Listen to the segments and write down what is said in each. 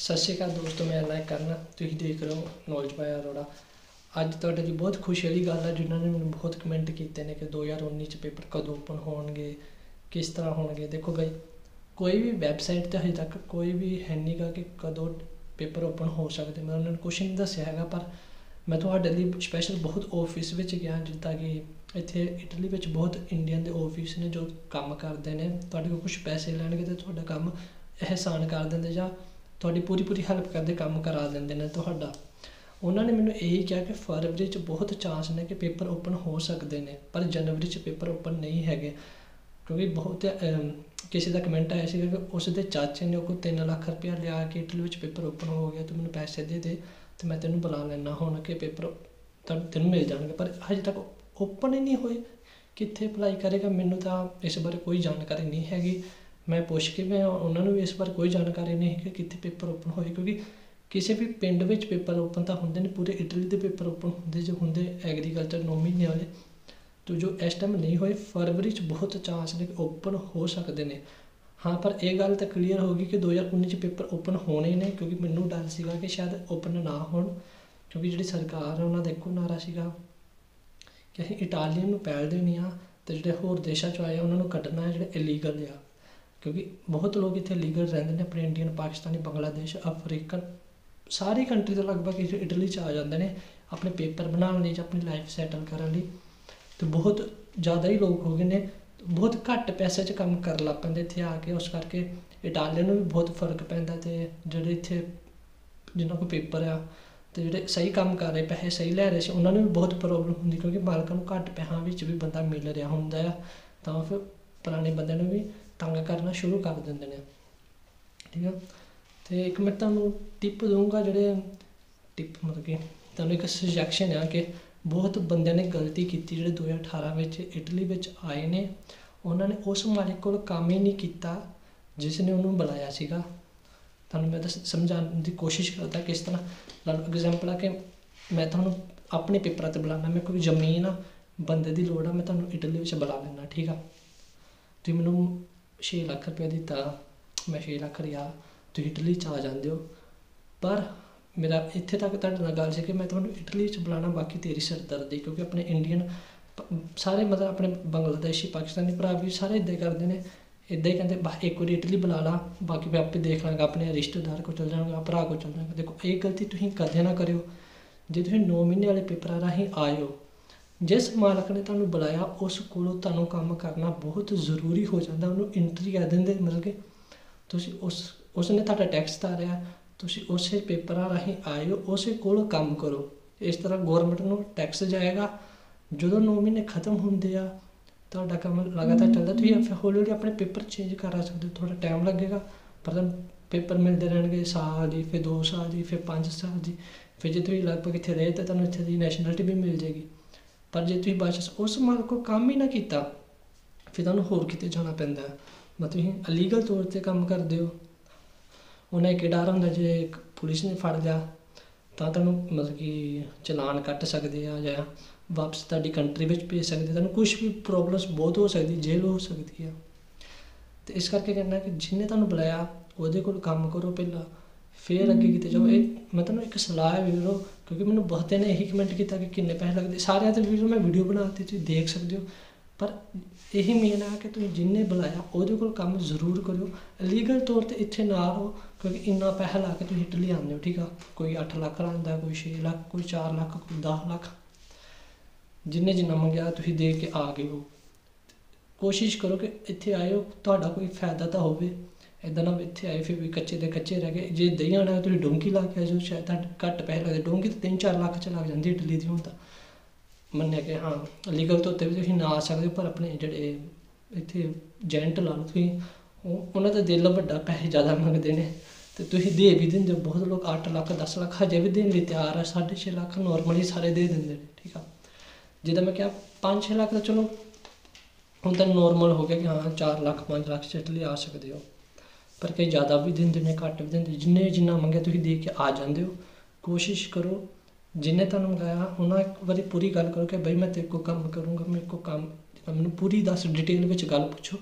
ਸਤਿ ਸ਼੍ਰੀ ਅਕਾਲ ਦੋਸਤੋ, ਮੈਂ ਲਾਈਕ ਕਰਨਾ। ਤੁਸੀਂ ਦੇਖ ਰਹੇ ਹੋ ਨੌਲੇਜ ਬਾਈ ਅਰੋੜਾ ਅੱਜ ਤੁਹਾਡੇ ਲਈ ਬਹੁਤ ਖੁਸ਼ੀ ਵਾਲੀ ਗੱਲ ਹੈ, ਜਿਨ੍ਹਾਂ ਨੇ ਮੈਨੂੰ ਬਹੁਤ ਕਮੈਂਟ ਕੀਤੇ ਨੇ ਕਿ 2019 ਚ ਪੇਪਰ ਕਦੋਂ ਓਪਨ ਹੋਣਗੇ, ਕਿਸ ਤਰ੍ਹਾਂ ਹੋਣਗੇ। ਦੇਖੋ ਗਈ ਕੋਈ ਵੀ ਵੈਬਸਾਈਟ ਤੇ ਹਜੇ ਤੱਕ ਕੋਈ ਵੀ ਹੈ ਨਹੀਂਗਾ ਕਿ ਕਦੋਂ ਪੇਪਰ ਓਪਨ ਹੋ ਸਕਦੇ। ਮੈਂ ਉਹਨਾਂ ਨੂੰ ਕੁਛ ਨਹੀਂ ਦੱਸਿਆ ਹੈਗਾ, ਪਰ ਮੈਂ ਤੁਹਾਡੇ ਲਈ ਸਪੈਸ਼ਲ ਬਹੁਤ ਆਫਿਸ ਵਿੱਚ ਗਿਆ, ਜਿੱਦਾਂ ਕਿ ਇੱਥੇ ਇਟਲੀ ਵਿੱਚ ਬਹੁਤ ਇੰਡੀਅਨ ਦੇ ਆਫਿਸ ਨੇ ਜੋ ਕੰਮ ਕਰਦੇ ਨੇ। ਤੁਹਾਡੇ ਕੋਲ ਕੁਝ ਪੈਸੇ ਲੈਣਗੇ ਤੇ ਤੁਹਾਡਾ ਕੰਮ ਇਹਸਾਨ ਕਰ ਦਿੰਦੇ ਜਾਂ ਤੁਹਾਡੀ ਪੂਰੀ ਪੂਰੀ ਹੈਲਪ ਕਰਦੇ, ਕੰਮ ਕਰਾ ਦਿੰਦੇ ਨੇ ਤੁਹਾਡਾ। ਉਹਨਾਂ ਨੇ ਮੈਨੂੰ ਇਹੀ ਕਿਹਾ ਕਿ ਫਰਵਰੀ 'ਚ ਬਹੁਤ ਚਾਂਸ ਨੇ ਕਿ ਪੇਪਰ ਓਪਨ ਹੋ ਸਕਦੇ ਨੇ, ਪਰ ਜਨਵਰੀ 'ਚ ਪੇਪਰ ਓਪਨ ਨਹੀਂ ਹੈਗੇ। ਕਿਉਂਕਿ ਬਹੁਤ ਕਿਸੇ ਦਾ ਕਮੈਂਟ ਆਇਆ ਸੀ ਕਿ ਉਸ ਦੇ ਚਾਚੇ ਨੇ ਉਹ ਕੋਲ 3 ਲੱਖ ਰੁਪਇਆ ਲਿਆ ਕੇ ਇਟਲੀ ਵਿੱਚ ਪੇਪਰ ਓਪਨ ਹੋ ਗਿਆ ਤੂੰ ਮੈਨੂੰ ਪੈਸੇ ਦੇ ਦੇ ਤੇ ਮੈਂ ਤੈਨੂੰ ਬੁਲਾ ਲੈਣਾ ਹੁਣ ਕਿ ਪੇਪਰ ਤੁਹਾਨੂੰ ਤੈਨੂੰ ਮਿਲ ਜਾਣਗੇ। ਪਰ ਹਜੇ ਤੱਕ ਓਪਨ ਹੀ ਨਹੀਂ ਹੋਏ। ਕਿੱਥੇ ਅਪਲਾਈ ਕਰੇਗਾ ਮੈਨੂੰ ਤਾਂ ਇਸ ਬਾਰੇ ਕੋਈ ਜਾਣਕਾਰੀ ਨਹੀਂ ਹੈਗੀ। ਮੈਂ ਪੁੱਛ ਕੇ ਮੈਂ ਉਹਨਾਂ ਨੂੰ ਵੀ ਇਸ ਬਾਰੇ ਕੋਈ ਜਾਣਕਾਰੀ ਨਹੀਂ ਕਿ ਕਿੱਥੇ ਪੇਪਰ ਓਪਨ ਹੋਏ, ਕਿਉਂਕਿ ਕਿਸੇ ਵੀ ਪਿੰਡ ਵਿੱਚ ਪੇਪਰ ਓਪਨ ਤਾਂ ਹੁੰਦੇ ਨੇ, ਪੂਰੇ ਇਟਲੀ ਦੇ ਪੇਪਰ ਓਪਨ ਹੁੰਦੇ ਜੋ ਹੁੰਦੇ ਐਗਰੀਕਲਚਰ 9 ਮਹੀਨੇ ਵਾਲੇ। ਤੋ ਜੋ ਇਸ ਟਾਈਮ ਨਹੀਂ ਹੋਏ, ਫਰਵਰੀ ਚ ਬਹੁਤ ਚਾਂਸ ਨੇ ਓਪਨ ਹੋ ਸਕਦੇ ਨੇ। ਹਾਂ, ਪਰ ਇਹ ਗੱਲ ਤਾਂ ਕਲੀਅਰ ਹੋ ਗਈ ਕਿ 2019 ਚ ਪੇਪਰ ਓਪਨ ਹੋਣੇ ਨੇ, ਕਿਉਂਕਿ ਮੈਨੂੰ ਡਰ ਸੀਗਾ ਕਿ ਸ਼ਾਇਦ ਓਪਨ ਨਾ ਹੋਣ, ਕਿਉਂਕਿ ਜਿਹੜੀ ਸਰਕਾਰ ਹੈ ਉਹਨਾਂ ਦਾ ਇੱਕੋ ਨਾਰਾ ਸੀਗਾ ਕਿ ਅਸੀਂ ਇਟਾਲੀਅਨ ਨੂੰ ਪੈਲ ਦੇਣੀ ਆ ਤੇ ਜਿਹੜੇ ਹੋਰ ਦੇਸ਼ਾਂ ਚੋਂ ਆਏ ਆ, ਉਹਨਾਂ ਨੂੰ ਕੱਢਣਾ ਹੈ, ਜਿਹੜੇ ਇਲੀਗਲ ਆ। ਕਿਉਂਕਿ ਬਹੁਤ ਲੋਕ ਇੱਥੇ ਲੀਗਲ ਰਹਿੰਦੇ ਨੇ, ਆਪਣੇ ਇੰਡੀਅਨ, ਪਾਕਿਸਤਾਨੀ, ਬੰਗਲਾਦੇਸ਼, ਅਫਰੀਕਨ, ਸਾਰੀ ਕੰਟਰੀ ਤੋਂ ਲਗਭਗ ਇੱਥੇ ਇਟਲੀ ਚ ਆ ਜਾਂਦੇ ਨੇ, ਆਪਣੇ ਪੇਪਰ ਬਣਾਉਣ ਲਈ ਜਾਂ ਆਪਣੀ ਲਾਈਫ ਸੈਟਲ ਕਰਨ ਲਈ। ਅਤੇ ਬਹੁਤ ਜ਼ਿਆਦਾ ਹੀ ਲੋਕ ਹੋ ਗਏ ਨੇ, ਬਹੁਤ ਘੱਟ ਪੈਸੇ 'ਚ ਕੰਮ ਕਰਨ ਲੱਗ ਪੈਂਦੇ ਇੱਥੇ ਆ ਕੇ, ਉਸ ਕਰਕੇ ਇਟਾਲੀਅਨ ਨੂੰ ਵੀ ਬਹੁਤ ਫ਼ਰਕ ਪੈਂਦਾ ਅਤੇ ਜਿਹੜੇ ਇੱਥੇ ਜਿਨ੍ਹਾਂ ਕੋਲ ਪੇਪਰ ਆ ਅਤੇ ਜਿਹੜੇ ਸਹੀ ਕੰਮ ਕਰ ਰਹੇ, ਪੈਸੇ ਸਹੀ ਲੈ ਰਹੇ ਸੀ, ਉਹਨਾਂ ਨੂੰ ਵੀ ਬਹੁਤ ਪ੍ਰੋਬਲਮ ਹੁੰਦੀ, ਕਿਉਂਕਿ ਮਾਲਕਾਂ ਨੂੰ ਘੱਟ ਪੈਸਿਆਂ ਵਿੱਚ ਵੀ ਬੰਦਾ ਮਿਲ ਰਿਹਾ ਹੁੰਦਾ ਆ। ਤਾਂ ਫਿਰ ਪੁਰਾਣੇ ਬੰਦੇ ਨੂੰ ਵੀ ਤੰਗ ਕਰਨਾ ਸ਼ੁਰੂ ਕਰ ਦਿੰਦੇ ਨੇ। ਠੀਕ ਆ? ਤੇ ਇੱਕ ਮੈਂ ਤੁਹਾਨੂੰ ਟਿਪ ਦਊਂਗਾ ਜਿਹੜੇ ਟਿਪ ਮਤਲਬ ਕਿ ਤੁਹਾਨੂੰ ਇੱਕ ਸੁਜੈਕਸ਼ਨ ਆ ਕਿ ਬਹੁਤ ਬੰਦਿਆਂ ਨੇ ਗਲਤੀ ਕੀਤੀ ਜਿਹੜੇ 2018 ਵਿੱਚ ਇਟਲੀ ਵਿੱਚ ਆਏ ਨੇ। ਉਹਨਾਂ ਨੇ ਉਸ ਮਾਲਿਕ ਕੋਲ ਕੰਮ ਹੀ ਨਹੀਂ ਕੀਤਾ ਜਿਸ ਨੇ ਉਹਨੂੰ ਬੁਲਾਇਆ ਸੀਗਾ। ਤੁਹਾਨੂੰ ਮੈਂ ਦੱਸ ਸਮਝਾਉਣ ਦੀ ਕੋਸ਼ਿਸ਼ ਕਰਦਾ ਕਿਸ ਤਰ੍ਹਾਂ ਲਾਈਕ ਐਗਜ਼ਾਮਪਲ ਆ ਕਿ ਮੈਂ ਤੁਹਾਨੂੰ ਆਪਣੇ ਪੇਪਰਾਂ ਤੇ ਬੁਲਾਣਾ ਮੈਂ ਕੋਈ ਜ਼ਮੀਨ ਆ, ਬੰਦੇ ਦੀ ਲੋੜ ਆ, ਮੈਂ ਤੁਹਾਨੂੰ ਇਟਲੀ ਵਿੱਚ ਬੁਲਾ ਲੈਣਾ ਠੀਕ ਆ? ਤੁਸੀਂ ਮੈਨੂੰ ਛੇ ਲੱਖ ਰੁਪਏ ਦਿੱਤਾ ਮੈਂ ਛੇ ਲੱਖ ਰਿਆ ਤੁਸੀਂ ਇਟਲੀ ਚ ਆ ਜਾਂਦੇ ਹੋ। ਪਰ ਮੇਰਾ ਇੱਥੇ ਤੱਕ ਤੁਹਾਡੇ ਨਾਲ ਗੱਲ ਸੀ ਕਿ ਮੈਂ ਤੁਹਾਨੂੰ ਇਟਲੀ ਚ ਬੁਲਾਉਣਾ ਬਾਕੀ ਤੇਰੀ ਸਿਰਦਰਦੀ, ਕਿਉਂਕਿ ਆਪਣੇ ਇੰਡੀਅਨ ਸਾਰੇ ਮਤਲਬ ਆਪਣੇ ਬੰਗਲਾਦੇਸ਼ੀ, ਪਾਕਿਸਤਾਨੀ ਭਰਾ ਵੀ ਸਾਰੇ ਇਦਾਂ ਕਰਦੇ ਨੇ। ਇਦਾਂ ਹੀ ਕਹਿੰਦੇ ਬਾ ਇੱਕ ਵਾਰੀ ਇਟਲੀ ਬੁਲਾ ਲਾ, ਬਾਕੀ ਮੈਂ ਆਪੇ ਦੇਖ ਲਾਂਗਾ, ਆਪਣੇ ਰਿਸ਼ਤੇਦਾਰ ਕੋਲ ਚਲ ਜਾਵਾਂਗਾ, ਭਰਾ ਕੋਲ ਚਲ ਜਾਵਾਂਗਾ। ਦੇਖੋ, ਇਹ ਗਲਤੀ ਤੁਸੀਂ ਕਦੇ ਨਾ ਕਰਿਓ। ਜੇ ਤੁਸੀਂ 9 ਮਹੀਨੇ ਵਾਲੇ ਪੇਪਰਾਂ ਰਾਹੀਂ ਆਏ ਹੋ ਜਿਸ ਮਾਲਕ ਨੇ ਤੁਹਾਨੂੰ ਬੁਲਾਇਆ ਉਸ ਕੋਲੋਂ ਤੁਹਾਨੂੰ ਕੰਮ ਕਰਨਾ ਬਹੁਤ ਜ਼ਰੂਰੀ ਹੋ ਜਾਂਦਾ ਉਹਨੂੰ ਐਂਟਰੀ ਕਰ ਦਿੰਦੇ ਮਤਲਬ ਕਿ ਤੁਸੀਂ ਉਸ ਉਸ ਨੇ ਤੁਹਾਡਾ ਟੈਕਸ ਤਾਰਿਆ ਤੁਸੀਂ ਉਸੇ ਪੇਪਰਾਂ ਰਾਹੀਂ ਹੋ ਉਸੇ ਕੋਲ ਕੰਮ ਕਰੋ। ਇਸ ਤਰ੍ਹਾਂ ਗਵਰਨਮੈਂਟ ਨੂੰ ਟੈਕਸ ਜਾਏਗਾ। ਜਦੋਂ 9 ਮਹੀਨੇ ਖਤਮ ਹੁੰਦੇ ਆ ਤੁਹਾਡਾ ਕੰਮ ਲਗਾਤਾਰ ਚੱਲਦਾ ਤੁਸੀਂ ਫਿਰ ਹੌਲੀ ਹੌਲੀ ਆਪਣੇ ਪੇਪਰ ਚੇਂਜ ਕਰਾ ਸਕਦੇ ਹੋ ਥੋੜਾ ਟਾਈਮ ਲੱਗੇਗਾ। ਪਰ ਤੁਹਾਨੂੰ ਪੇਪਰ ਮਿਲਦੇ ਰਹਿਣਗੇ ਸਾਲ ਦੀ ਫਿਰ 2 ਸਾਲ ਦੀ ਫਿਰ 5 ਸਾਲ ਦੀ। ਫਿਰ ਜੇ ਤੁਸੀਂ ਲਗਭਗ ਇੱਥੇ ਰਹੇ ਤਾਂ ਤੁਹਾਨੂੰ ਇੱਥੇ ਦੀ ਨੈਸ਼ਨੈਲਿਟੀ ਵੀ ਮਿਲ ਜਾਏਗੀ। ਪਰ ਜੇ ਤੁਸੀਂ ਬਾਅਦ ਉਸ ਮਾਲਕ ਕੋਲ ਕੰਮ ਹੀ ਨਾ ਕੀਤਾ, ਫਿਰ ਤੁਹਾਨੂੰ ਹੋਰ ਕਿਤੇ ਜਾਣਾ ਪੈਂਦਾ ਮਤਲਬ ਤੁਸੀਂ ਅਲੀਗਲ ਤੌਰ ਤੇ ਕੰਮ ਕਰਦੇ ਹੋ। ਉਹਨਾਂ ਇੱਕ ਡਰ ਹੁੰਦਾ ਜੇ ਪੁਲਿਸ ਨੇ ਫੜ ਲਿਆ, ਤਾਂ ਤੁਹਾਨੂੰ ਮਤਲਬ ਕਿ ਚਲਾਨ ਕੱਟ ਸਕਦੇ ਆ ਜਾਂ ਵਾਪਸ ਤੁਹਾਡੀ ਕੰਟਰੀ ਵਿੱਚ ਭੇਜ ਸਕਦੇ ਤੁਹਾਨੂੰ ਕੁਝ ਵੀ ਪ੍ਰੋਬਲਮਸ ਬਹੁਤ ਹੋ ਸਕਦੀ, ਜੇਲ੍ਹ ਹੋ ਸਕਦੀ ਆ। ਤੇ ਇਸ ਕਰਕੇ ਕਹਿੰਦਾ ਕਿ ਜਿੰਨੇ ਤੁਹਾਨੂੰ ਬੁਲਾਇਆ, ਉਹਦੇ ਕੋਲ ਕੰਮ ਕਰੋ ਪਹਿਲਾਂ। ਫੇਰ ਅੱਗੇ ਕਿਤੇ ਜਾਓ। ਇਹ ਮੈਂ ਤੁਹਾਨੂੰ ਇੱਕ ਸਲਾਹ ਹੈ ਵੀਰੋ, ਕਿਉਂਕਿ ਮੈਨੂੰ ਬਹੁਤਿਆਂ ਨੇ ਇਹੀ ਕਮੈਂਟ ਕੀਤਾ ਕਿ ਕਿੰਨੇ ਪੈਸੇ ਲੱਗਦੇ। ਸਾਰਿਆਂ ਤੇ ਵੀਰੋ ਮੈਂ ਵੀਡੀਓ ਬਣਾਤੀ ਤੁਸੀਂ ਦੇਖ ਸਕਦੇ ਹੋ। ਪਰ ਇਹੀ ਮੇਨ ਆ ਕਿ ਤੁਸੀਂ ਜਿੰਨੇ ਬੁਲਾਇਆ, ਉਹਦੇ ਕੋਲ ਕੰਮ ਜ਼ਰੂਰ ਕਰਿਓ। ਲੀਗਲ ਤੌਰ ਤੇ ਇੱਥੇ ਨਾ ਰਹੋ, ਕਿਉਂਕਿ ਇੰਨਾ ਪੈਸਾ ਲਾ ਕੇ ਤੁਸੀਂ ਇਟਲੀ ਆਉਂਦੇ ਹੋ, ਠੀਕ ਆ? ਕੋਈ 8 ਲੱਖ ਲਾਉਂਦਾ ਕੋਈ 6 ਲੱਖ, ਕੋਈ 4 ਲੱਖ, ਕੋਈ 10 ਲੱਖ। ਜਿੰਨੇ ਜਿੰਨਾ ਮੰਗਿਆ, ਤੁਸੀਂ ਦੇ ਕੇ ਆ ਗਏ ਹੋ। ਕੋਸ਼ਿਸ਼ ਕਰੋ ਕਿ ਇੱਥੇ ਆਇਓ, ਤੁਹਾਡਾ ਕੋਈ ਫਾਇਦਾ ਤਾਂ ਹੋਵੇ। ਇਦਾਂ ਨਾ ਇੱਥੇ ਆਏ, ਫਿਰ ਵੀ ਕੱਚੇ ਦੇ ਕੱਚੇ ਰਹਿ ਗਏ। ਜੇ ਦਹੀਂ ਆਣਾ ਤੁਸੀਂ ਡੋਂਕੀ ਲਾ ਕੇ ਆ ਜਾਓ, ਸ਼ਾਇਦ ਤੁਹਾਡੇ ਘੱਟ ਪੈਸੇ ਲੱਗਦੇ। ਡੋਂਕੀ ਤਾਂ 3-4 ਲੱਖ ਚ ਲੱਗ ਜਾਂਦੀ ਇਟਲੀ ਦੀ ਹੁਣ ਤਾਂ। ਮੰਨਿਆ ਕਿ ਹਾਂ, ਲੀਗਲ ਤੋਂ ਉੱਤੇ ਵੀ ਤੁਸੀਂ ਨਾ ਆ ਸਕਦੇ ਹੋ, ਪਰ ਆਪਣੇ ਜਿਹੜੇ ਇੱਥੇ ਜੈਂਟ ਲਾ ਲਓ ਤੁਸੀਂ, ਉਹ, ਉਹਨਾਂ ਦਾ ਦਿਲ ਵੱਡਾ ਪੈਸੇ ਜ਼ਿਆਦਾ ਮੰਗਦੇ ਨੇ। ਤੇ ਤੁਸੀਂ ਦੇ ਵੀ ਦਿੰਦੇ ਹੋ, ਬਹੁਤ ਲੋਕ 8 ਲੱਖ 10 ਲੱਖ ਹਜੇ ਵੀ ਦੇਣ ਲਈ ਤਿਆਰ ਆ 6.5 ਲੱਖ ਨਾਰਮਲੀ ਸਾਰੇ ਦੇ ਦਿੰਦੇ ਨੇ, ਠੀਕ ਆ। ਜਿੱਦਾਂ ਮੈਂ ਕਿਹਾ 5-6 ਲੱਖ ਤਾਂ ਚਲੋ, ਹੁਣ ਤਾਂ ਨਾਰਮਲ ਹੋ ਗਿਆ ਕਿ ਹਾਂ 4 ਲੱਖ 5 ਲੱਖ ਚ ਇਟਲੀ ਆ ਸਕਦੇ ਹੋ। ਪਰ ਕਈ ਜ਼ਿਆਦਾ ਵੀ ਦਿੰਦੇ ਨੇ, ਘੱਟ ਵੀ ਦਿੰਦੇ, ਜਿੰਨੇ ਜਿੰਨਾ ਮੰਗਿਆ ਤੁਸੀਂ ਦੇ ਕੇ ਆ ਜਾਂਦੇ ਹੋ। ਕੋਸ਼ਿਸ਼ ਕਰੋ, ਜਿੰਨੇ ਤੁਹਾਨੂੰ ਮੰਗਾਇਆ, ਉਹਨਾਂ ਇੱਕ ਵਾਰੀ ਪੂਰੀ ਗੱਲ ਕਰੋ ਕਿ ਬਈ ਮੈਂ ਤੇਰੇ ਕੋ ਕੰਮ ਕਰੂੰਗਾ, ਮੇਰੇ ਕੋ ਕੰਮ ਮੈਨੂੰ ਪੂਰੀ ਦੱਸ ਡਿਟੇਲ ਵਿੱਚ ਗੱਲ ਪੁੱਛੋ।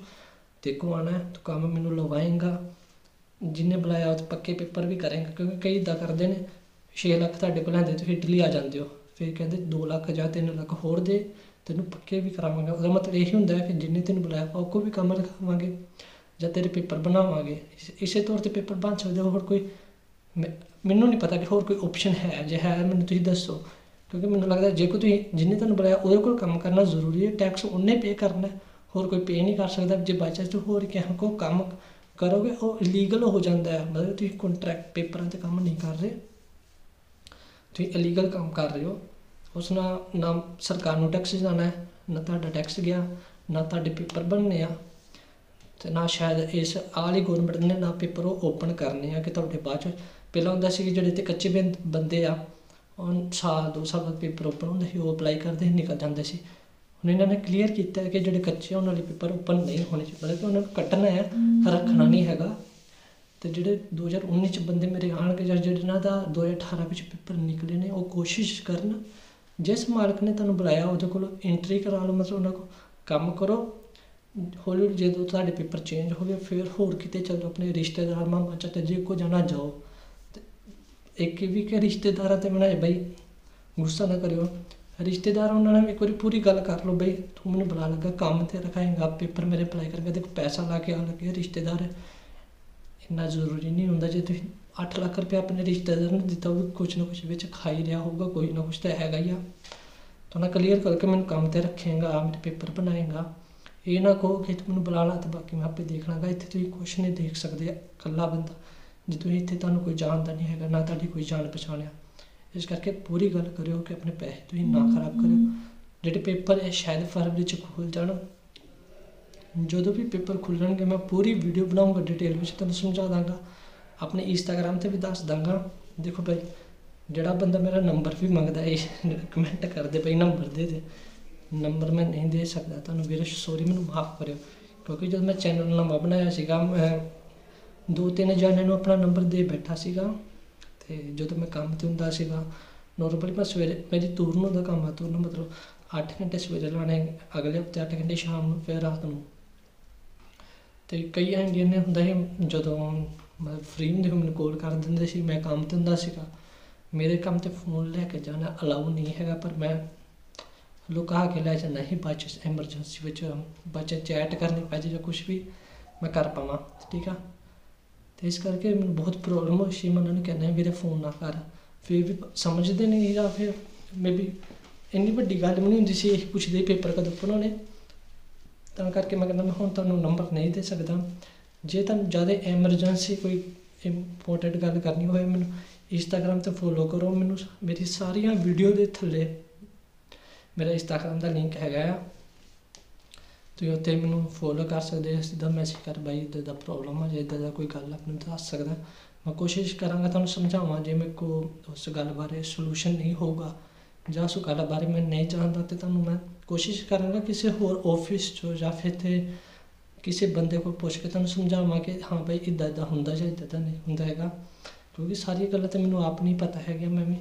ਤੇ ਕੋ ਆਣਾ ਤੂੰ ਕੰਮ ਮੈਨੂੰ ਲਵਾਏਗਾ। ਜਿੰਨੇ ਬੁਲਾਇਆ, ਉਹ ਪੱਕੇ ਪੇਪਰ ਵੀ ਕਰਾਂਗੇ, ਕਿਉਂਕਿ ਕਈ ਇਦਾਂ ਕਰਦੇ ਨੇ 6 ਲੱਖ ਤੁਹਾਡੇ ਕੋਲ ਲੈਂਦੇ, ਤੁਸੀਂ ਇਟਲੀ ਆ ਜਾਂਦੇ ਹੋ। ਫਿਰ ਕਹਿੰਦੇ 2 ਲੱਖ ਜਾਂ 3 ਲੱਖ ਹੋਰ ਦੇ, ਤੈਨੂੰ ਪੱਕੇ ਵੀ ਕਰਾਵਾਂਗਾ। ਉਹਦਾ ਮਤਲਬ ਇਹ ਹੁੰਦਾ ਹੈ ਕਿ ਜਿੰਨੇ ਤੈਨੂੰ ਬੁਲਾਇਆ ਉਹ ਕੋ ਵੀ ਕੰਮ ਰਖਾਵਾਂਗੇ। ਜਾਂ ਤੇਰੇ ਪੇਪਰ ਬਣਾਵਾਂਗੇ, ਇਸ- ਇਸੇ ਤੌਰ ਤੇ ਪੇਪਰ ਬਣ ਸਕਦੇ ਹੋਰ ਕੋਈ ਮੈਂ- ਮੈਨੂੰ ਨਹੀਂ ਪਤਾ ਕਿ ਹੋਰ ਕੋਈ ਆਪਸ਼ਨ ਹੈ, ਜੇ ਹੈ ਮੈਨੂੰ ਤੁਸੀਂ ਦੱਸੋ। ਕਿਉਂਕਿ ਮੈਨੂੰ ਲੱਗਦਾ ਜੇ ਕੋਈ ਤੁਸੀਂ ਜਿੰਨੇ ਤੁਹਾਨੂੰ ਬੁਲਾਇਆ ਉਹਦੇ ਕੋਲ ਕੰਮ ਕਰਨਾ ਜ਼ਰੂਰੀ ਹੈ ਟੈਕਸ ਉਹਨੇ ਪੇ ਕਰਨਾ, ਹੋਰ ਕੋਈ ਪੇ ਨਹੀਂ ਕਰ ਸਕਦਾ, ਜੇ ਬਾਈ ਚਾਂਸ ਹੋਰ ਕਿਸੇ ਕੋ ਕੰਮ ਕਰੋਗੇ, ਉਹ ਇਲੀਗਲ ਹੋ ਜਾਂਦਾ ਹੈ। ਮਤਲਬ ਤੁਸੀਂ ਕੰਟਰੈਕਟ ਪੇਪਰਾਂ ਤੇ ਕੰਮ ਨਹੀਂ ਕਰ ਰਹੇ। ਤੁਸੀਂ ਇਲੀਗਲ ਕੰਮ ਕਰ ਰਹੇ ਹੋ। ਉਸ ਨਾਲ ਨਾ ਸਰਕਾਰ ਨੂੰ ਟੈਕਸ ਜਾਣਾ ਹੈ, ਨਾ ਤੁਹਾਡਾ ਟੈਕਸ ਗਿਆ, ਨਾ ਤੁਹਾਡੇ ਪੇਪਰ ਬਣਨੇ ਆ। ਤੇ ਨਾ ਸ਼ਾਇਦ ਇਸ ਆਲੀ ਗਵਰਨਮੈਂਟ ਨੇ ਨਾ ਪੇਪਰ ਉਹ ਓਪਨ ਕਰਨੇ ਆ ਕਿ ਤੁਹਾਡੇ ਬਾਅਦ ਚ। ਪਹਿਲਾਂ ਹੁੰਦਾ ਸੀ ਕਿ ਜਿਹੜੇ ਤੇ ਕੱਚੇ ਬੰ, ਬੰਦੇ ਆ, ਉਹ ਸਾਲ, ਦੋ ਸਾਲ ਬਾਅਦ ਪੇਪਰ ਓਪਨ ਹੁੰਦੇ ਸੀ, ਉਹ ਅਪਲਾਈ ਕਰਦੇ ਸੀ, ਨਿਕਲ ਜਾਂਦੇ ਸੀ। ਹੁਣ ਇਹਨਾਂ ਨੇ ਕਲੀਅਰ ਕੀਤਾ ਕਿ ਜਿਹੜੇ ਕੱਚੇ ਆ, ਉਹਨਾਂ ਲਈ ਪੇਪਰ ਓਪਨ ਨਹੀਂ ਹੋਣੇ ਚਾਹੀਦੇ। ਮਤਲਬ ਕਿ ਉਹਨਾਂ ਨੂੰ ਕੱਟਣਾ ਹੈ ਰੱਖਣਾ ਨਹੀਂ ਹੈਗਾ। ਤੇ ਜਿਹੜੇ 2019 ਚ ਬੰਦੇ ਮੇਰੇ ਆਣਗੇ ਜਾਂ ਜਿਹਨਾਂ ਦਾ 2018 ਵਿੱਚ ਪੇਪਰ ਨਿਕਲੇ ਨੇ, ਉਹ ਕੋਸ਼ਿਸ਼ ਕਰਨ। ਜਿਸ ਮਾਲਕ ਨੇ ਤੁਹਾਨੂੰ ਬੁਲਾਇਆ ਉਹਦੇ ਕੋਲ ਐਂਟਰੀ ਕਰਾ ਲਓ, ਮਤਲਬ ਉਹਨਾਂ ਕੋਲ ਕੰਮ ਕਰੋ। ਹੌਲੀ ਹੌਲੀ ਜਦੋਂ ਤੁਹਾਡੇ ਪੇਪਰ ਚੇਂਜ ਹੋ ਗਏ, ਫਿਰ ਹੋਰ ਕਿਤੇ ਚੱਲ ਜਾਓ, ਆਪਣੇ ਰਿਸ਼ਤੇਦਾਰ, ਮਾਮਾ, ਚਾਚਾ, ਜੇ ਕੋ ਜਾਣਾ ਜਾਓ। ਅਤੇ ਇੱਕ ਇਹ ਵੀ ਕਿ ਰਿਸ਼ਤੇਦਾਰਾਂ ਤੇ ਬਣਾਏ, ਬਈ ਗੁੱਸਾ ਨਾ ਕਰਿਓ। ਰਿਸ਼ਤੇਦਾਰ ਉਹਨਾਂ ਨਾਲ ਇੱਕ ਵਾਰੀ ਪੂਰੀ ਗੱਲ ਕਰ ਲਓ, ਬਈ ਤੂੰ ਮੈਨੂੰ ਬੁਲਾ ਲੱਗਾ, ਕੰਮ ਤੇ ਰਖਾਏਗਾ, ਪੇਪਰ ਮੇਰੇ ਅਪਲਾਈ ਕਰਕੇ ਦੇਖੋ ਪੈਸਾ ਲਾ ਕੇ ਆ ਲੱਗੇ ਰਿਸ਼ਤੇਦਾਰ। ਇੰਨਾ ਜ਼ਰੂਰੀ ਨਹੀਂ ਹੁੰਦਾ ਜੇ ਤੁਸੀਂ 8 ਲੱਖ ਰੁਪਏ ਆਪਣੇ ਰਿਸ਼ਤੇਦਾਰ ਨੂੰ ਦਿੱਤਾ ਹੋਵੇ ਕੁਝ ਨਾ ਕੁਝ ਵਿੱਚ ਖਾ ਹੀ ਰਿਹਾ ਹੋਊਗਾ, ਕੋਈ ਨਾ ਕੁਝ ਤਾਂ ਹੈਗਾ ਹੀ ਆ। ਤਾਂ ਨਾ ਕਲੀਅਰ ਕਰਕੇ ਮੈਨੂੰ ਕੰਮ ਤੇ ਰੱਖੇਗਾ ਮੇਰੇ ਪੇਪਰ ਬਣਾਏਗਾ। ਇਹ ਨਾ ਕਹੋ ਕਿ ਮੈਨੂੰ ਬੁਲਾ ਲਾ ਤੇ ਬਾਕੀ ਮੈਂ ਆਪੇ ਦੇਖ ਲਾਂਗਾ। ਇੱਥੇ ਤੁਸੀਂ ਕੁਛ ਨਹੀਂ ਦੇਖ ਸਕਦੇ, ਇਕੱਲਾ ਬੰਦਾ। ਜੇ ਤੁਸੀਂ ਇੱਥੇ ਤੁਹਾਨੂੰ ਕੋਈ ਜਾਣਦਾ ਨਹੀਂ ਹੈਗਾ, ਨਾ ਤੁਹਾਡੀ ਕੋਈ ਜਾਣ ਪਛਾਣ ਆ। ਇਸ ਕਰਕੇ ਪੂਰੀ ਗੱਲ ਕਰਿਓ ਕਿ ਆਪਣੇ ਪੈਸੇ ਤੁਸੀਂ ਨਾ ਖਰਾਬ ਕਰਿਓ। ਜਿਹੜੇ ਪੇਪਰ ਹੈ ਸ਼ਾਇਦ ਫਰਵਰੀ ਚ ਖੁੱਲ ਜਾਣ। ਜਦੋਂ ਵੀ ਪੇਪਰ ਖੁੱਲਣਗੇ ਮੈਂ ਪੂਰੀ ਵੀਡੀਓ ਬਣਾਉਂਗਾ ਡਿਟੇਲ ਵਿੱਚ, ਤੁਹਾਨੂੰ ਸਮਝਾ ਦਾਂਗਾ। ਆਪਣੇ ਇੰਸਟਾਗ੍ਰam ਤੇ ਵੀ ਦੱਸ ਦਾਂਗਾ। ਦੇਖੋ ਭਾਈ, ਜਿਹੜਾ ਬੰਦਾ ਮੇਰਾ ਨੰਬਰ ਵੀ ਮੰਗਦਾ ਹੈ ਕਮੈਂਟ ਕਰਦੇ ਭਾਈ ਨੰਬਰ ਦੇ ਦੇ। ਨੰਬਰ ਮੈਂ ਨਹੀਂ ਦੇ ਸਕਦਾ। ਤੁਹਾਨੂੰ ਵੀਰੇ ਸੌਰੀ ਮੈਨੂੰ ਮਾਫ ਕਰਿਓ। ਕਿਉਂਕਿ ਜਦ ਮੈਂ ਚੈਨਲ ਨਵਾਂ ਬਣਾਇਆ ਸੀਗਾ, ਮੈਂ ਦੋ ਤਿੰਨ ਜਣਿਆਂ ਨੂੰ ਆਪਣਾ ਨੰਬਰ ਦੇ ਬੈਠਾ ਸੀਗਾ ਤੇ ਜਦੋਂ ਮੈਂ ਕੰਮ ਤੇ ਹੁੰਦਾ ਸੀਗਾ, ਨੋਰਮਲੀ ਮੈਂ ਸਵੇਰੇ ਮੇਰੀ ਤੁਰਨ ਹੁੰਦਾ ਕੰਮ ਆ, ਤੁਰਨ ਮਤਲਬ 8 ਘੰਟੇ ਸਵੇਰੇ ਲਾਣੇ ਅਗਲੇ ਹਫ਼ਤੇ 8 ਘੰਟੇ ਸ਼ਾਮ ਨੂੰ, ਫਿਰ ਰਾਤ ਨੂੰ। ਤੇ ਕਈ ਇੰਡੀਅਨ ਨੇ, ਹੁੰਦਾ ਸੀ, ਜਦੋਂ ਮਤਲਬ ਫ੍ਰੀ ਹੁੰਦੇ ਸੀ ਮੈਨੂੰ ਕਾਲ ਕਰ ਦਿੰਦੇ ਸੀ, ਮੈਂ ਕੰਮ ਤੇ ਹੁੰਦਾ ਸੀਗਾ, ਮੇਰੇ ਕੰਮ ਤੇ ਫੋਨ ਲੈ ਕੇ ਜਾਣਾ ਅਲਾਉ ਨਹੀਂ ਹੈਗਾ, ਪਰ ਮੈਂ ਲੁਕਾ ਕੇ ਲੈ ਜਾਂਦਾ ਸੀ ਬਾਅਦ ਐਮਰਜੈਂਸੀ ਵਿੱਚ ਬੱਚੇ ਚੈਟ ਕਰਨੀ ਪੈ ਜੇ ਜਾਂ ਕੁਝ ਵੀ, ਮੈਂ ਕਰ ਪਾਵਾਂ, ਠੀਕ ਆ? ਤੇ ਇਸ ਕਰਕੇ ਮੈਨੂੰ ਬਹੁਤ ਪ੍ਰੋਬਲਮ ਹੋਈ ਸੀ ਮੈਂ ਉਹਨਾਂ ਨੂੰ ਕਹਿੰਦਾ ਵੀਰੇ ਫੋਨ ਨਾ ਕਰ। ਫਿਰ ਵੀ ਸਮਝਦੇ ਨਹੀਂ ਜਾਂ ਫਿਰ ਮੇਬੀ ਇੰਨੀ ਵੱਡੀ ਗੱਲ ਵੀ ਨਹੀਂ ਹੁੰਦੀ ਸੀ, ਇਹ ਪੁੱਛਦੇ ਪੇਪਰ ਕਦੋਂ ਬਣਾਉਣੇ ਤਾਂ ਕਰਕੇ ਮੈਂ ਕਹਿੰਦਾ, ਮੈਂ ਹੁਣ ਤੁਹਾਨੂੰ ਨੰਬਰ ਨਹੀਂ ਦੇ ਸਕਦਾ। ਜੇ ਤੁਹਾਨੂੰ ਜ਼ਿਆਦਾ ਐਮਰਜੈਂਸੀ ਕੋਈ ਇੰਪੋਰਟੈਂਟ ਗੱਲ ਕਰਨੀ ਹੋਵੇ ਮੈਨੂੰ ਇੰਸਟਾਗ੍ਰam ਤੇ ਫੋਲੋ ਕਰੋ ਮੈਨੂੰ, ਮੇਰੀ ਸਾਰੀਆਂ ਵੀਡੀਓ ਦੇ ਥੱਲੇ ਮੇਰਾ ਇੰਸਟਾਗ੍ਰam ਦਾ ਲਿੰਕ ਹੈਗਾ ਆ। ਤੁਸੀਂ ਉੱਥੇ ਮੈਨੂੰ ਫੋਲੋ ਕਰ ਸਕਦੇ ਹੋ, ਸਿੱਧਾ ਮੈਸੇਜ ਕਰ ਬਾਈ, ਇੱਦਾਂ ਦਾ ਪ੍ਰੋਬਲਮ ਆ, ਜੇ ਇੱਦਾਂ ਦਾ ਕੋਈ ਗੱਲ ਆਪ ਨੂੰ ਦੱਸ ਸਕਦਾ। ਮੈਂ ਕੋਸ਼ਿਸ਼ ਕਰਾਂਗਾ ਤੁਹਾਨੂੰ ਸਮਝਾਵਾਂ, ਜੇ ਮੇਰੇ ਕੋ ਉਸ ਗੱਲ ਬਾਰੇ ਸੋਲੂਸ਼ਨ ਨਹੀਂ ਹੋਊਗਾ ਜਾਂ ਉਸ ਗੱਲ ਬਾਰੇ ਮੈਂ ਨਹੀਂ ਜਾਣਦਾ ਤੇ ਤੁਹਾਨੂੰ ਮੈਂ ਕੋਸ਼ਿਸ਼ ਕਰਾਂਗਾ ਕਿਸੇ ਹੋਰ ਆਫਿਸ 'ਚੋਂ ਜਾਂ ਫਿਰ ਤੇ ਕਿਸੇ ਬੰਦੇ ਕੋਲ ਪੁੱਛ ਕੇ ਤੁਹਾਨੂੰ ਸਮਝਾਵਾਂ ਕਿ ਹਾਂ ਭਾਈ ਇੱਦਾਂ ਇੱਦਾਂ ਹੁੰਦਾ ਜਾਂ ਇੱਦਾਂ ਤਾਂ ਨਹੀਂ ਹੁੰਦਾ ਹੈਗਾ। ਕਿਉਂਕਿ ਸਾਰੀਆਂ ਗੱਲਾਂ ਤਾਂ ਮੈਨੂੰ ਆਪ ਨਹੀਂ ਪਤਾ ਹੈਗੀਆਂ, ਮੈਂ ਵੀ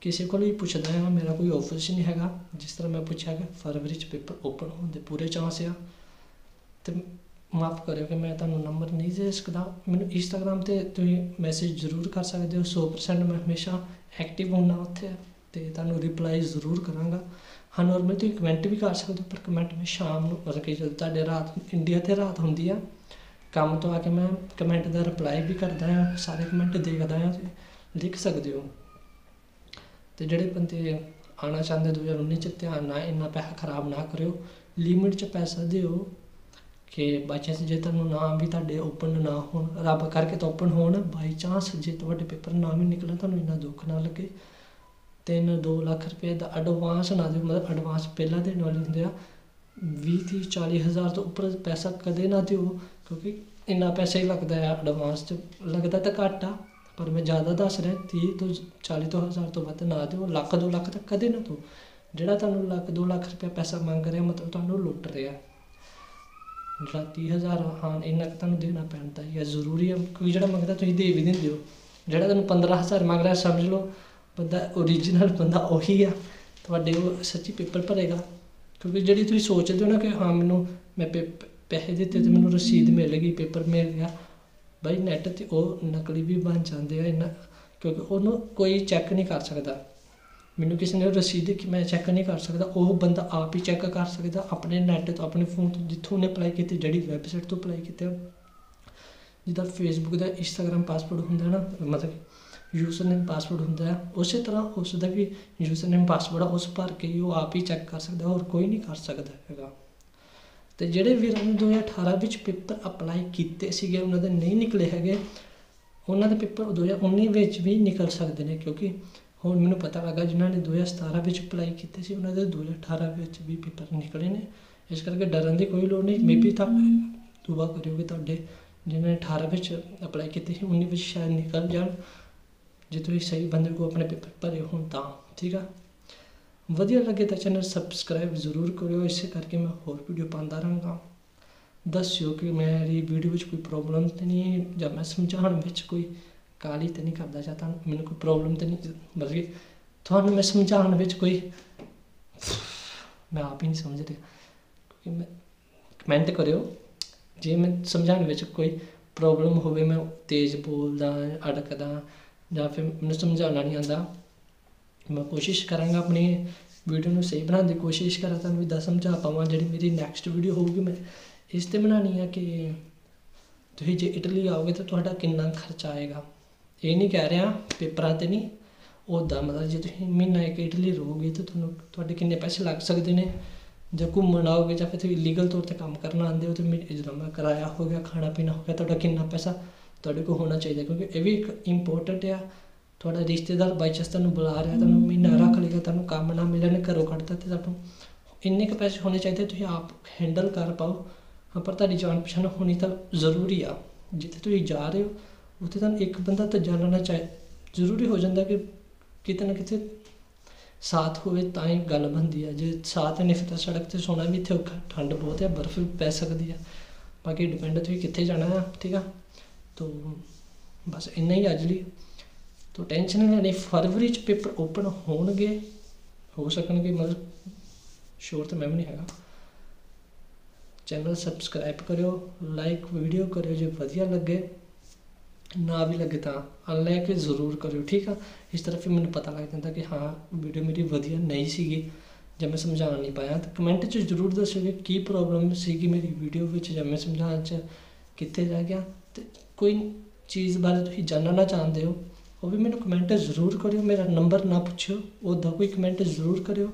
ਕਿਸੇ ਕੋਲ ਵੀ ਪੁੱਛਦਾ ਹਾਂ ਮੇਰਾ ਕੋਈ ਆਫਿਸ ਨਹੀਂ ਹੈਗਾ। ਜਿਸ ਤਰ੍ਹਾਂ ਮੈਂ ਪੁੱਛਿਆ ਕਿ ਫਰਵਰੀ 'ਚ ਪੇਪਰ ਓਪਨ ਹੋਣ ਦੇ ਪੂਰੇ ਚਾਂਸ ਆ ਅਤੇ ਮਾਫ ਕਰਿਓ ਕਿ ਮੈਂ ਤੁਹਾਨੂੰ ਨੰਬਰ ਨਹੀਂ ਦੇ ਸਕਦਾ। ਮੈਨੂੰ ਇੰਸਟਾਗ੍ਰਾਮ ਤੇ ਤੁਸੀਂ ਮੈਸੇਜ ਜ਼ਰੂਰ ਕਰ ਸਕਦੇ ਹੋ 100% ਮੈਂ ਹਮੇਸ਼ਾ ਐਕਟਿਵ ਹੁੰਦਾ ਉੱਥੇ ਅਤੇ ਤੁਹਾਨੂੰ ਰਿਪਲਾਈ ਜ਼ਰੂਰ ਕਰਾਂਗਾ। ਹਾਂ ਨਾਰਮਲ ਤੁਸੀਂ ਕਮੈਂਟ ਵੀ ਕਰ ਸਕਦੇ ਹੋ, ਪਰ ਕਮੈਂਟ ਮੈਂ ਸ਼ਾਮ ਨੂੰ, ਮਤਲਬ ਕਿ ਜਦੋਂ ਤੁਹਾਡੇ ਰਾਤ ਇੰਡੀਆ ਤੇ ਰਾਤ ਹੁੰਦੀ ਆ, ਕੰਮ ਤੋਂ ਆ ਕੇ ਮੈਂ ਕਮੈਂਟ ਦਾ ਰਿਪਲਾਈ ਵੀ ਕਰਦਾ ਹਾਂ ਸਾਰੇ ਕਮੈਂਟ ਦੇਖਦਾ ਹਾਂ ਲਿਖ ਸਕਦੇ ਹੋ। ਤੇ ਜਿਹੜੇ ਬੰਦੇ ਆਣਾ ਚਾਹੁੰਦੇ 2019 ਚ ਧਿਆਨ ਨਾ, ਇੰਨਾ ਪੈਸਾ ਖਰਾਬ ਨਾ ਕਰਿਓ ਲਿਮਿਟ ਚ ਪੈਸਾ ਦਿਓ ਕਿ ਬਾਈ ਚਾਂਸ ਜੇ ਤੁਹਾਨੂੰ ਨਾ ਵੀ ਤੁਹਾਡੇ ਓਪਨ ਨਾ ਹੋਣ, ਰੱਬ ਕਰਕੇ ਤਾਂ ਓਪਨ ਹੋਣ ਬਾਈ ਚਾਂਸ ਜੇ ਤੁਹਾਡੇ ਪੇਪਰ ਨਾ ਵੀ ਨਿਕਲਣ, ਤੁਹਾਨੂੰ ਇੰਨਾ ਦੁੱਖ ਨਾ ਲੱਗੇ। ਤਿੰਨ 2 ਲੱਖ ਰੁਪਏ ਦਾ ਐਡਵਾਂਸ ਨਾ ਦਿਓ, ਮਤਲਬ ਐਡਵਾਂਸ ਪਹਿਲਾਂ ਦੇਣ ਵਾਲੇ ਹੁੰਦੇ ਆ 20 30 40 ਹਜ਼ਾਰ ਤੋਂ ਉੱਪਰ ਪੈਸਾ ਕਦੇ ਨਾ ਦਿਓ, ਕਿਉਂਕਿ ਇੰਨਾ ਪੈਸਾ ਹੀ ਲੱਗਦਾ ਆ ਐਡਵਾਂਸ ਚ, ਲੱਗਦਾ ਤਾਂ ਘੱਟ ਆ। ਪਰ ਮੈਂ ਜ਼ਿਆਦਾ ਦੱਸ ਰਿਹਾ 30 ਤੋਂ 40 ਤੋਂ ਹਜ਼ਾਰ ਤੋਂ ਵੱਧ ਨਾ ਦਿਓ, ਲੱਖ 2 ਲੱਖ ਤੱਕ ਕਦੇ ਨਾ ਦਿਓ। ਜਿਹੜਾ ਤੁਹਾਨੂੰ ਲੱਖ 2 ਲੱਖ ਰੁਪਏ ਪੈਸਾ ਮੰਗ ਰਿਹਾ, ਮਤਲਬ ਤੁਹਾਨੂੰ ਲੁੱਟ ਰਿਹਾ। ਜਿਹੜਾ 30000 ਹਾਂ, ਇੰਨਾ ਕੁ ਤੁਹਾਨੂੰ ਦੇਣਾ ਪੈਂਦਾ ਹੈ ਜ਼ਰੂਰੀ ਹੈ ਕੋਈ ਜਿਹੜਾ ਮੰਗਦਾ ਤੁਸੀਂ ਦੇ ਵੀ ਦਿੰਦੇ ਹੋ। ਜਿਹੜਾ ਤੁਹਾਨੂੰ 15000 ਮੰਗ ਰਿਹਾ, ਸਮਝ ਲਓ, ਬੰਦਾ ਓਰੀਜਨਲ ਬੰਦਾ ਉਹੀ ਆ। ਤੁਹਾਡੇ ਉਹ ਸੱਚੀ ਪੇਪਰ ਭਰੇਗਾ। ਕਿਉਂਕਿ ਜਿਹੜੀ ਤੁਸੀਂ ਸੋਚਦੇ ਹੋ ਨਾ ਕਿ ਹਾਂ, ਮੈਨੂੰ ਮੈਂ ਪੇ- ਪੈਸੇ ਦਿੱਤੇ ਤੇ ਮੈਨੂੰ ਰਸੀਦ ਮਿਲ ਗਈ ਪੇਪਰ ਮਿਲ ਗਿਆ ਬਾਈ ਨੈੱਟ ਤੇ ਉਹ ਨਕਲੀ ਵੀ ਬਣ ਜਾਂਦੇ ਆ ਇਹਨਾਂ ਕਿਉਂਕਿ ਉਹਨੂੰ ਕੋਈ ਚੈੱਕ ਨਹੀਂ ਕਰ ਸਕਦਾ। ਮੈਨੂੰ ਕਿਸੇ ਨੇ ਰਸੀਦ ਕਿ ਮੈਂ ਚੈੱਕ ਨਹੀਂ ਕਰ ਸਕਦਾ। ਉਹ ਬੰਦਾ ਆਪ ਹੀ ਚੈੱਕ ਕਰ ਸਕਦਾ, ਆਪਣੇ ਨੈੱਟ ਤੋਂ, ਆਪਣੇ ਫੋਨ ਤੋਂ, ਜਿੱਥੋਂ ਉਹਨੇ ਅਪਲਾਈ ਕੀਤੀ, ਜਿਹੜੀ ਵੈਬਸਾਈਟ ਤੋਂ ਅਪਲਾਈ ਕੀਤਾ ਜਿੱਦਾਂ ਫੇਸਬੁੱਕ ਦਾ ਇੰਸਟਾਗ੍ਰam ਪਾਸਵਰਡ ਹੁੰਦਾ ਨਾ, ਮਤਲਬ ਯੂਜ਼ਰ ਨੇਮ ਪਾਸਵਰਡ ਹੁੰਦਾ ਹੈ ਉਸੇ ਤਰ੍ਹਾਂ ਉਸ ਦਾ ਵੀ ਯੂਜ਼ਰ ਨੇਮ ਪਾਸਵਰਡ ਉਸ ਭਰ ਕੇ ਹੀ ਉਹ ਆਪ ਹੀ ਚੈੱਕ ਕਰ ਸਕਦਾ, ਹੋਰ ਕੋਈ ਨਹੀਂ ਕਰ ਸਕਦਾ ਹੈਗਾ। ਤੇ ਜਿਹੜੇ ਵੀਰਾਂ ਨੇ 2018 ਵਿੱਚ ਪੇਪਰ ਅਪਲਾਈ ਕੀਤੇ ਸੀਗੇ, ਉਹਨਾਂ ਦੇ ਨਹੀਂ ਨਿਕਲੇ ਹੈਗੇ, ਉਹਨਾਂ ਦੇ ਪੇਪਰ 2019 ਵਿੱਚ ਵੀ ਨਿਕਲ ਸਕਦੇ ਨੇ, ਕਿਉਂਕਿ ਹੁਣ ਮੈਨੂੰ ਪਤਾ ਲੱਗਾ ਜਿਨ੍ਹਾਂ ਨੇ 2017 ਵਿੱਚ ਅਪਲਾਈ ਕੀਤੇ ਸੀ, ਉਹਨਾਂ ਦੇ 2018 ਵਿੱਚ ਵੀ ਪੇਪਰ ਨਿਕਲੇ ਨੇ। ਇਸ ਕਰਕੇ ਡਰਨ ਦੀ ਕੋਈ ਲੋੜ ਨਹੀਂ ਮੇਬੀ ਤਾਂ ਦੁਆ ਕਰਿਓ ਕਿ ਤੁਹਾਡੇ, ਜਿਨ੍ਹਾਂ ਨੇ 18 ਵਿੱਚ ਅਪਲਾਈ ਕੀਤੇ ਸੀ 19 ਵਿੱਚ ਸ਼ਾਇਦ ਨਿਕਲ ਜਾਣ। ਜੇ ਤੁਸੀਂ ਸਹੀ ਬੰਦੇ ਕੋ ਆਪਣੇ ਪੇਪਰ ਭਰੇ ਹੋਣ ਤਾਂ, ਠੀਕ ਆ? ਵਧੀਆ ਲੱਗੇ ਤਾਂ ਚੈਨਲ ਸਬਸਕ੍ਰਾਈਬ ਜ਼ਰੂਰ ਕਰਿਓ, ਇਸੇ ਕਰਕੇ ਮੈਂ ਹੋਰ ਵੀਡੀਓ ਪਾਉਂਦਾ ਰਹਾਂਗਾ। ਦੱਸਿਓ ਕਿ ਮੇਰੀ ਵੀਡੀਓ ਵਿੱਚ ਕੋਈ ਪ੍ਰੋਬਲਮ ਤਾਂ ਨਹੀਂ ਹੈ ਜਾਂ ਮੈਂ ਸਮਝਾਉਣ ਵਿੱਚ ਕੋਈ ਕਾਲੀ ਤਾਂ ਨਹੀਂ ਕਰਦਾ ਜਾਂ ਤੁਹਾਨੂੰ ਮੈਨੂੰ ਕੋਈ ਪ੍ਰੋਬਲਮ ਤਾਂ ਨਹੀਂ, ਮਤਲਬ ਕਿ ਤੁਹਾਨੂੰ ਮੈਂ ਸਮਝਾਉਣ ਵਿੱਚ ਕੋਈ ਮੈਂ ਆਪ ਹੀ ਨਹੀਂ ਸਮਝ ਰਿਹਾ। ਕਿਉਂਕਿ ਮੈਂ ਕਮੈਂਟ ਕਰਿਓ, ਜੇ ਮੈਂ ਸਮਝਾਉਣ ਵਿੱਚ ਕੋਈ ਪ੍ਰੋਬਲਮ ਹੋਵੇ, ਮੈਂ ਤੇਜ਼ ਬੋਲਦਾ, ਅੜਕਦਾ ਜਾਂ ਫਿਰ ਮੈਨੂੰ ਸਮਝਾਉਣਾ ਨਹੀਂ ਆਉਂਦਾ ਮੈਂ ਕੋਸ਼ਿਸ਼ ਕਰਾਂਗਾ ਆਪਣੀ ਵੀਡੀਓ ਨੂੰ ਸਹੀ ਬਣਾਉਣ ਦੀ। ਕੋਸ਼ਿਸ਼ ਕਰਾਂ ਤੁਹਾਨੂੰ ਵੀ ਦੱਸ ਸਮਝਾ ਪਾਵਾਂ, ਜਿਹੜੀ ਮੇਰੀ ਨੈਕਸਟ ਵੀਡੀਓ ਹੋਊਗੀ ਮੈਂ ਇਸ ਤੇ ਬਣਾਉਣੀ ਆ ਕਿ ਤੁਸੀਂ ਜੇ ਇਟਲੀ ਆਓਗੇ ਤਾਂ ਤੁਹਾਡਾ ਕਿੰਨਾ ਖਰਚਾ ਆਏਗਾ। ਇਹ ਨਹੀਂ ਕਹਿ ਰਿਹਾ, ਪੇਪਰਾਂ ਤੇ ਨਹੀਂ ਉਹਦਾ ਮਤਲਬ ਜੇ ਤੁਸੀਂ ਮਹੀਨਾ ਇੱਕ ਇਟਲੀ ਰਹੋਗੇ ਤਾਂ ਤੁਹਾਨੂੰ ਤੁਹਾਡੇ ਕਿੰਨੇ ਪੈਸੇ ਲੱਗ ਸਕਦੇ ਨੇ। ਜੇ ਘੁੰਮਣ ਆਓਗੇ ਜਾਂ ਫਿਰ ਤੁਸੀਂ ਲੀਗਲ ਤੌਰ ਤੇ ਕੰਮ ਕਰਨ ਆਉਂਦੇ ਹੋ ਤੇ ਮੇਰੇ ਜਦੋਂ ਕਿਰਾਇਆ ਹੋ ਗਿਆ, ਖਾਣਾ ਪੀਣਾ ਹੋ ਗਿਆ, ਤੁਹਾਡਾ ਕਿੰਨਾ ਪੈਸਾ ਤੁਹਾਡੇ ਕੋਲ ਹੋਣਾ ਚਾਹੀਦਾ ਕਿਉਂਕਿ ਇਹ ਵੀ ਇੱਕ ਇੰਪੋਰਟੈਂਟ ਆ। ਤੁਹਾਡਾ ਰਿਸ਼ਤੇਦਾਰ ਬਾਈ ਚਾਂਸ ਤੁਹਾਨੂੰ ਬੁਲਾ ਰਿਹਾ ਤੁਹਾਨੂੰ ਮਹੀਨਾ ਰੱਖ ਲੇਗਾ ਤੁਹਾਨੂੰ ਕੰਮ ਨਾ ਮਿਲਣ ਘਰੋਂ ਕੱਢਤਾ ਤੇ ਤੁਹਾਨੂੰ ਇੰਨੇ ਕੁ ਪੈਸੇ ਹੋਣੇ ਚਾਹੀਦੇ ਤੁਸੀਂ ਆਪ ਹੈਂਡਲ ਕਰ ਪਾਓ। ਹਾਂ ਪਰ ਤੁਹਾਡੀ ਜਾਣ ਪਛਾਣ ਹੋਣੀ ਤਾਂ ਜ਼ਰੂਰੀ ਆ। ਜਿੱਥੇ ਤੁਸੀਂ ਜਾ ਰਹੇ ਹੋ ਉੱਥੇ ਤੁਹਾਨੂੰ ਇੱਕ ਬੰਦਾ ਤਾਂ ਜਾਣਨਾ ਚਾਹੀ ਜ਼ਰੂਰੀ ਹੋ ਜਾਂਦਾ ਕਿ ਕਿਤੇ ਨਾ ਕਿਤੇ ਸਾਥ ਹੋਵੇ ਤਾਂ ਹੀ ਗੱਲ ਬਣਦੀ ਆ। ਜੇ ਸਾਥ ਨਹੀਂ ਫਿਰ ਤਾਂ ਸੜਕ ਤੇ ਸੋਣਾ ਵੀ ਇੱਥੇ ਔਖਾ ਠੰਡ ਬਹੁਤ ਹੈ ਬਰਫ਼ ਵੀ ਪੈ ਸਕਦੀ ਆ। ਬਾਕੀ ਡਿਪੈਂਡ ਤੁਸੀਂ ਕਿੱਥੇ ਜਾਣਾ ਆ ਠੀਕ ਆ? ਤੋ ਬਸ ਇੰਨਾ ਹੀ ਅੱਜ ਲਈ। ਤੋ ਟੈਨਸ਼ਨ ਨਹੀਂ ਲੈਣੀ ਫਰਵਰੀ ਚ ਪੇਪਰ ਓਪਨ ਹੋਣਗੇ, ਹੋ ਸਕਣਗੇ ਮਤਲਬ ਸ਼ੋਰ ਤਾਂ ਮੈਂ ਵੀ ਨਹੀਂ ਹੈਗਾ। ਚੈਨਲ ਸਬਸਕ੍ਰਾਈਬ ਕਰਿਓ ਲਾਈਕ ਵੀਡੀਓ ਕਰਿਓ, ਜੇ ਵਧੀਆ ਲੱਗੇ, ਨਾ ਵੀ ਲੱਗੇ ਤਾਂ ਅਨਲਾਈਕ ਜ਼ਰੂਰ ਕਰਿਓ, ਠੀਕ ਆ? ਇਸ ਤਰ੍ਹਾਂ ਫਿਰ ਮੈਨੂੰ ਪਤਾ ਲੱਗ ਜਾਂਦਾ ਕਿ ਹਾਂ ਵੀਡੀਓ ਮੇਰੀ ਵਧੀਆ ਨਹੀਂ ਸੀਗੀ, ਜਾਂ ਮੈਂ ਸਮਝਾ ਨਹੀਂ ਪਾਇਆ। ਤਾਂ ਕਮੈਂਟ 'ਚ ਜ਼ਰੂਰ ਦੱਸਿਓ ਕਿ ਕੀ ਪ੍ਰੋਬਲਮ ਸੀਗੀ ਮੇਰੀ ਵੀਡੀਓ ਵਿੱਚ, ਜਾਂ ਮੈਂ ਸਮਝਾਉਣ 'ਚ ਕਿੱਥੇ ਰਹਿ ਗਿਆ। ਤੇ ਕੋਈ ਚੀਜ਼ ਬਾਰੇ ਤੁਸੀਂ ਜਾਣਨਾ ਚਾਹੁੰਦੇ ਹੋ ਉਹ ਵੀ ਮੈਨੂੰ ਕਮੈਂਟ ਜ਼ਰੂਰ ਕਰਿਓ, ਮੇਰਾ ਨੰਬਰ ਨਾ ਪੁੱਛਿਓ ਉਹਦਾ ਕੋਈ ਕਮੈਂਟ ਜ਼ਰੂਰ ਕਰਿਓ।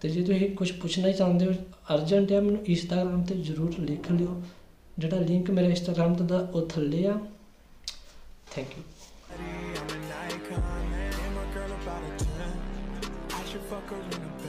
ਤੇ ਜੇ ਤੁਸੀਂ ਕੁਝ ਪੁੱਛਣਾ ਚਾਹੁੰਦੇ ਹੋ ਅਰਜੈਂਟ ਹੈ ਮੈਨੂੰ ਇੰਸਟਾਗ੍ਰam ਤੇ ਜ਼ਰੂਰ ਲਿਖ ਲਿਓ। ਜਿਹੜਾ ਲਿੰਕ ਮੇਰਾ ਇੰਸਟਾਗ੍ਰam ਦਾ, ਉਹ ਥੱਲੇ ਆ। Thank you fuck her in the